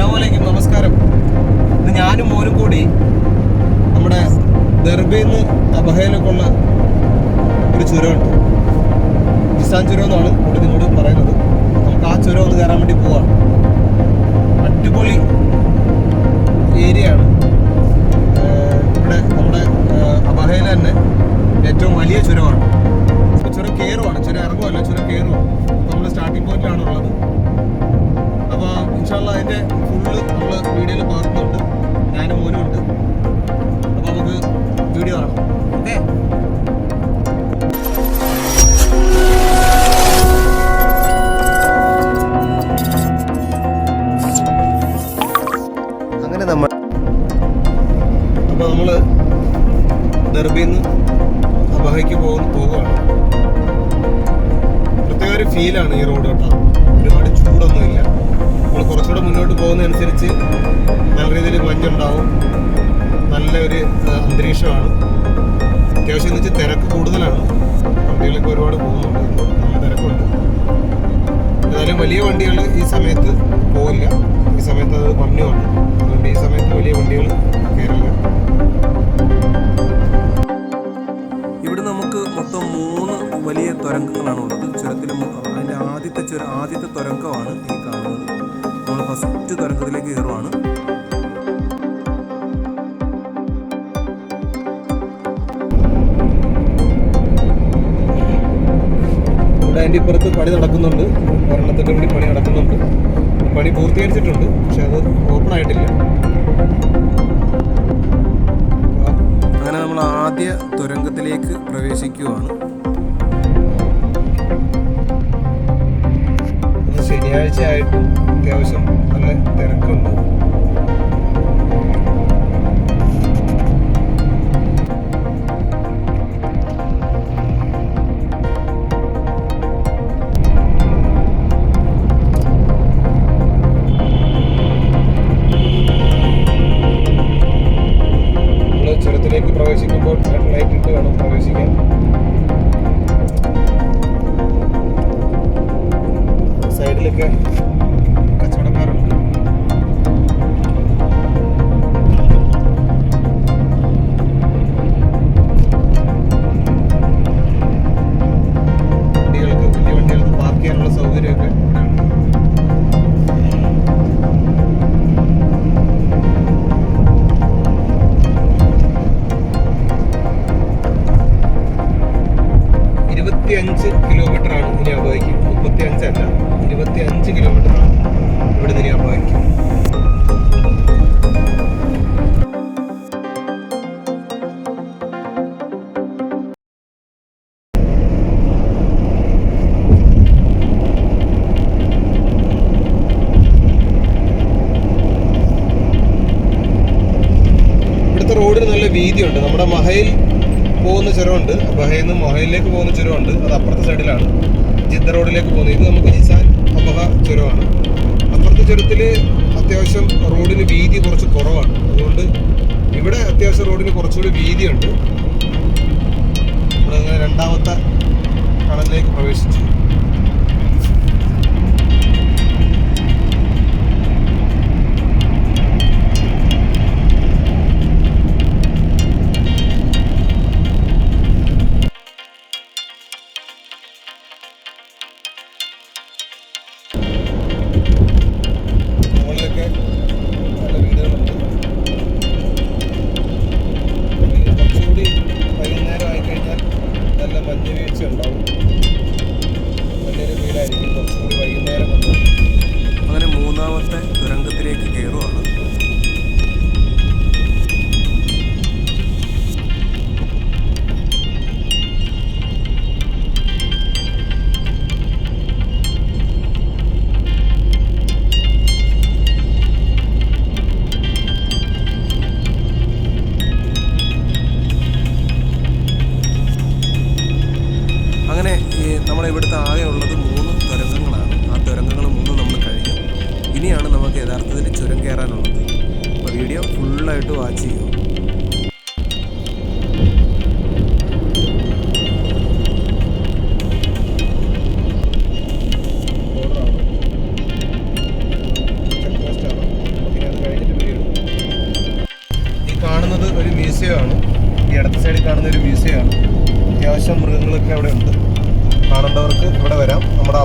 അസ്സാമലൈക്കും നമസ്കാരം. ഇത് ഞാനും മോനും കൂടി നമ്മുടെ ദർബയിൽ നിന്ന് അബഹയിലേക്കുള്ള ഒരു ചുരമുണ്ട്. കിസാൻ ചുരം എന്നാണ് കൂടി നിങ്ങളോട് പറയുന്നത്. നമുക്ക് ആ ചുരം ഒന്ന് കയറാൻ വേണ്ടി പോവാണ് അടിപൊളി ഏരിയയാണ്. ഇവിടെ നമ്മുടെ അബഹയിൽ തന്നെ ഏറ്റവും വലിയ ചുരമാണ്. ചുരം കയറുവാണ്. ചുരം ഇറങ്ങുമല്ല ചുരം കയറുവാണ് നമ്മൾ സ്റ്റാർട്ടിംഗ് പോയിന്റിലാണ് ഉള്ളത് അപ്പോൾ ഇൻഷാല്ല അതിന്റെ വീഡിയോയിൽ പകർത്തുന്നുണ്ട് ഞാനും മോനും ഉണ്ട്. അപ്പോൾ നമുക്ക് വീഡിയോ കാണാം. ഓക്കെ? അങ്ങനെ നമ്മൾ അപ്പോൾ നമ്മൾ ദർബിയിൽ നിന്ന് അബഹയ്ക്ക് പോകുന്ന പോകുകയാണ് പ്രത്യേക ഒരു ഫീലാണ് ഈ റോഡ് കേട്ടോ. ഒരുപാട് ചൂടൊന്നുമില്ല. നമ്മൾ കുറച്ചുകൂടെ മുന്നോട്ട് പോകുന്നതനുസരിച്ച് രീതിയിൽ ഉണ്ടാവും. നല്ലൊരു അന്തരീക്ഷമാണ്. അത്യാവശ്യം എന്ന് വെച്ചാൽ തിരക്ക് കൂടുതലാണ്. വണ്ടികളൊക്കെ ഒരുപാട് പോകുന്നുണ്ട്. നല്ല തിരക്കുണ്ട്. ഏതായാലും വലിയ വണ്ടികൾ ഈ സമയത്ത് പോവില്ല. ഈ സമയത്ത് അത് മഞ്ഞുമാണ് അതുകൊണ്ട് ഈ സമയത്ത് വലിയ വണ്ടികൾ കയറില്ല. ഇവിടെ നമുക്ക് മൊത്തം മൂന്ന് വലിയ തുരങ്കങ്ങളാണ് ഉള്ളത്. ചുരത്തിൽ അതിന്റെ ആദ്യത്തെ ചുരം ആദ്യത്തെ തുരങ്കമാണ് ഈ കാണുന്നത്. നമ്മൾ ഫസ്റ്റ് തുരങ്കത്തിലേക്ക് കയറുവാണ്. അതിന്റെ ഇപ്പുറത്ത് പണി നടക്കുന്നുണ്ട്. ഒരെണ്ണത്തിന്റെ കൂടി പണി നടക്കുന്നുണ്ട്. പണി പൂർത്തീകരിച്ചിട്ടുണ്ട്. പക്ഷെ അത് ഓപ്പൺ ആയിട്ടില്ല. അങ്ങനെ നമ്മൾ ആദ്യ തുരങ്കത്തിലേക്ക് പ്രവേശിക്കുകയാണ് ഇന്ന് ശനിയാഴ്ച ആയിട്ടും അത്യാവശ്യം നല്ല തിരക്കുണ്ട്. നല്ല വീതിയുണ്ട് നമ്മുടെ മഹയിൽ പോകുന്ന ചുരമുണ്ട്. ബഹയിൽ നിന്ന് മൊഹയിലേക്ക് പോകുന്ന ചുരമുണ്ട്. അത് അപ്പുറത്തെ സൈഡിലാണ്. ജിദ്ദ റോഡിലേക്ക് പോകുന്നത്. ഇത് നമുക്ക് നിസാൻ അബഹ ചുരമാണ്. അപ്പുറത്തെ ചുരത്തിൽ അത്യാവശ്യം റോഡിന് വീതി കുറച്ച് കുറവാണ്. അതുകൊണ്ട് ഇവിടെ അത്യാവശ്യം റോഡിന് കുറച്ചുകൂടി വീതിയുണ്ട്. നമ്മളങ്ങനെ രണ്ടാമത്തെ കടലിലേക്ക് പ്രവേശിച്ചു. വീടായിരിക്കും അങ്ങനെ മൂന്നാമത്തെ തുരങ്കത്തിലേക്ക് കയറുവാണ്.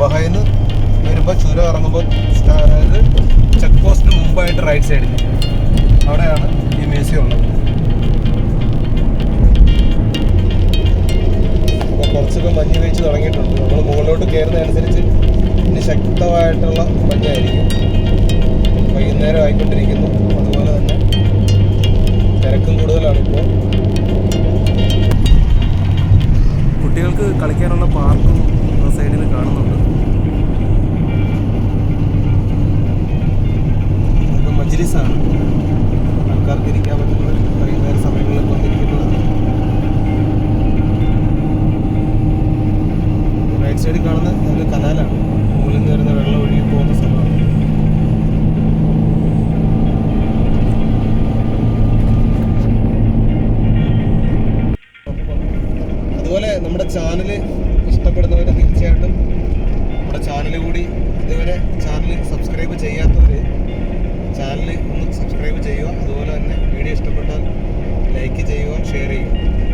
അബഹയിൽ വരുമ്പോൾ ചുരം ഇറങ്ങുമ്പോൾ അതായത് ചെക്ക് പോസ്റ്റിന് മുമ്പായിട്ട് റൈറ്റ് സൈഡിൽ അവിടെയാണ് ഈ മ്യൂസിയം ഉള്ളത്. അപ്പോൾ കുറച്ചൊക്കെ മഞ്ഞ് വീഴ്ച തുടങ്ങിയിട്ടുണ്ട്. നമ്മൾ മുകളിലോട്ട് കയറുന്നതനുസരിച്ച് ഇനി ശക്തമായിട്ടുള്ള മഞ്ഞായിരിക്കും. വൈകുന്നേരം ആയിക്കൊണ്ടിരിക്കുന്നു. സൈഡിൽ കാണുന്ന ഒരു കനാലാണ്. മുകളിൽ നിന്ന് വരുന്ന വെള്ളം ഒഴുകി പോകുന്ന സ്ഥലമാണ്. അതുപോലെ നമ്മുടെ ചാനൽ ഇഷ്ടപ്പെടുന്നവർ തീർച്ചയായിട്ടും നമ്മുടെ ചാനൽ കൂടി ഇതുവരെ ചാനൽ സബ്സ്ക്രൈബ് ചെയ്യാത്തവർ ചാനൽ ഒന്ന് സബ്സ്ക്രൈബ് ചെയ്യുക. അതുപോലെ തന്നെ വീഡിയോ ഇഷ്ടപ്പെട്ടാൽ ലൈക്ക് ചെയ്യുക ഷെയർ ചെയ്യുക.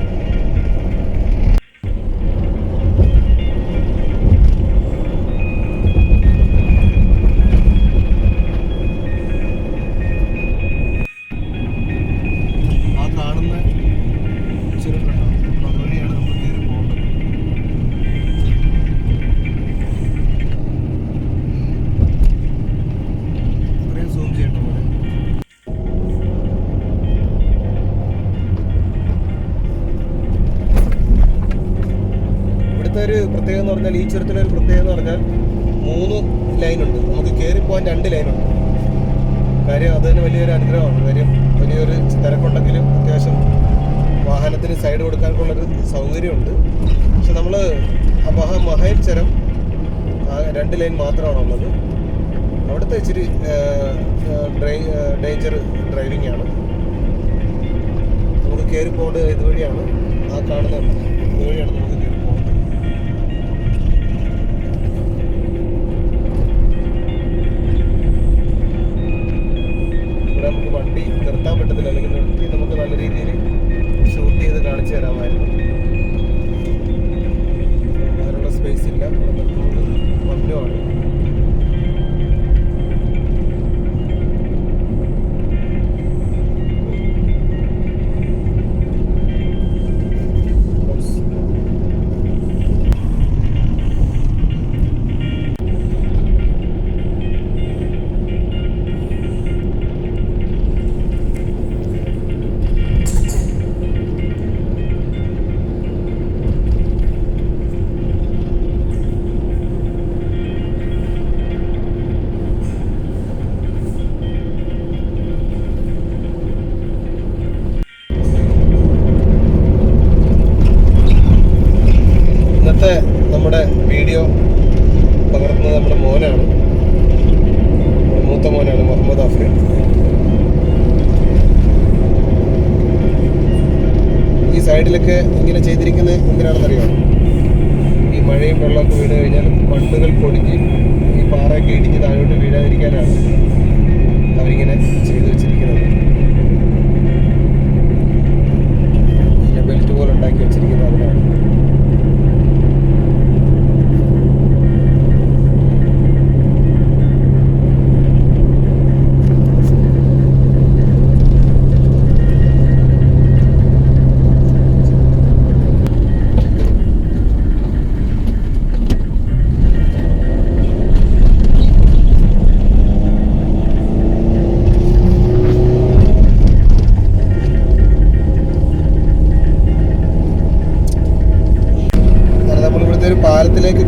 പ്രത്യേകത എന്ന് പറഞ്ഞാൽ ഈ ചുരത്തിലെ ഒരു പ്രത്യേകത എന്ന് പറഞ്ഞാൽ മൂന്ന് ലൈനുണ്ട് നമുക്ക് കയറി പോകാൻ രണ്ട് ലൈനുണ്ട് കാര്യം അത് തന്നെ വലിയൊരു അനുഗ്രഹമാണ്. കാര്യം വലിയൊരു തിരക്കുണ്ടെങ്കിലും അത്യാവശ്യം വാഹനത്തിന് സൈഡ് കൊടുക്കാനൊക്കെയുള്ളൊരു സൗകര്യമുണ്ട്. പക്ഷെ നമ്മൾ മഹ മഹയിൽ ചരം രണ്ട് ലൈൻ മാത്രമാണ് ഉള്ളത് അവിടുത്തെ ഇച്ചിരി ഡ്രൈ ഡേഞ്ചർ ഡ്രൈവിംഗ് ആണ്. നമുക്ക് കയറി പോകേണ്ടത് ഇതുവഴിയാണ് ആ കാണുന്ന ഇതുവഴിയാണ് നമുക്ക് കയറി പറ്റത്തില്ല അല്ലെങ്കിൽ നിർത്തി നമുക്ക് നല്ല രീതിയിൽ ഷൂട്ട് ചെയ്ത് കാണിച്ചു തരാമായിരുന്നു. അതിനുള്ള സ്പേസ് ഇല്ല. ഇവിടെ നമ്മുടെ വീഡിയോ പകർത്തുന്നത് നമ്മുടെ മോനാണ്. മൂത്ത മോനാണ് മുഹമ്മദ് ആഫ്രിൻ. ഈ സൈഡിലൊക്കെ ഇങ്ങനെ ചെയ്തിരിക്കുന്നത് എന്തിനാണെന്നറിയാം? ഈ മഴയും വെള്ളമൊക്കെ വീണ് കഴിഞ്ഞാൽ മണ്ണുകൾ പൊടിഞ്ഞ് ഈ പാറയൊക്കെ ഇടിഞ്ഞ് താഴോട്ട് വീഴാതിരിക്കാനാണ് അവരിങ്ങനെ ചെയ്തു വെച്ചിരിക്കുന്നത്. ബെൽറ്റ് പോലെ ഉണ്ടാക്കി വെച്ചിരിക്കുന്നത് അതിനാണ്.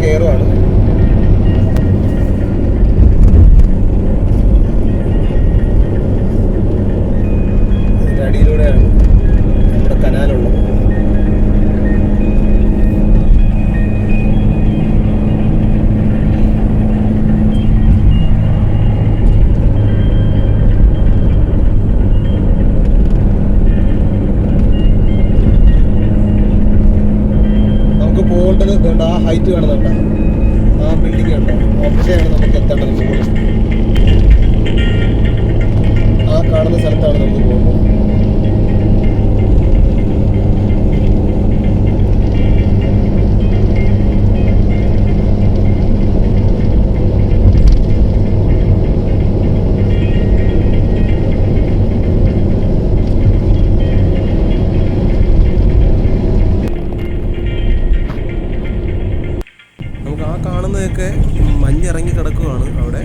കയറുവാണ്. ഭാഗത്തുനിന്നൊക്കെ മഞ്ഞിറങ്ങി കിടക്കുകയാണ് അവിടെ.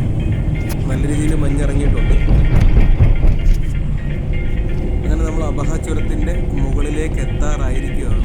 നല്ല രീതിയിൽ മഞ്ഞിറങ്ങിയിട്ടുണ്ട്. അങ്ങനെ നമ്മൾ അബഹാചുരത്തിന്റെ മുകളിലേക്ക് എത്താറായിരിക്കുകയാണ്.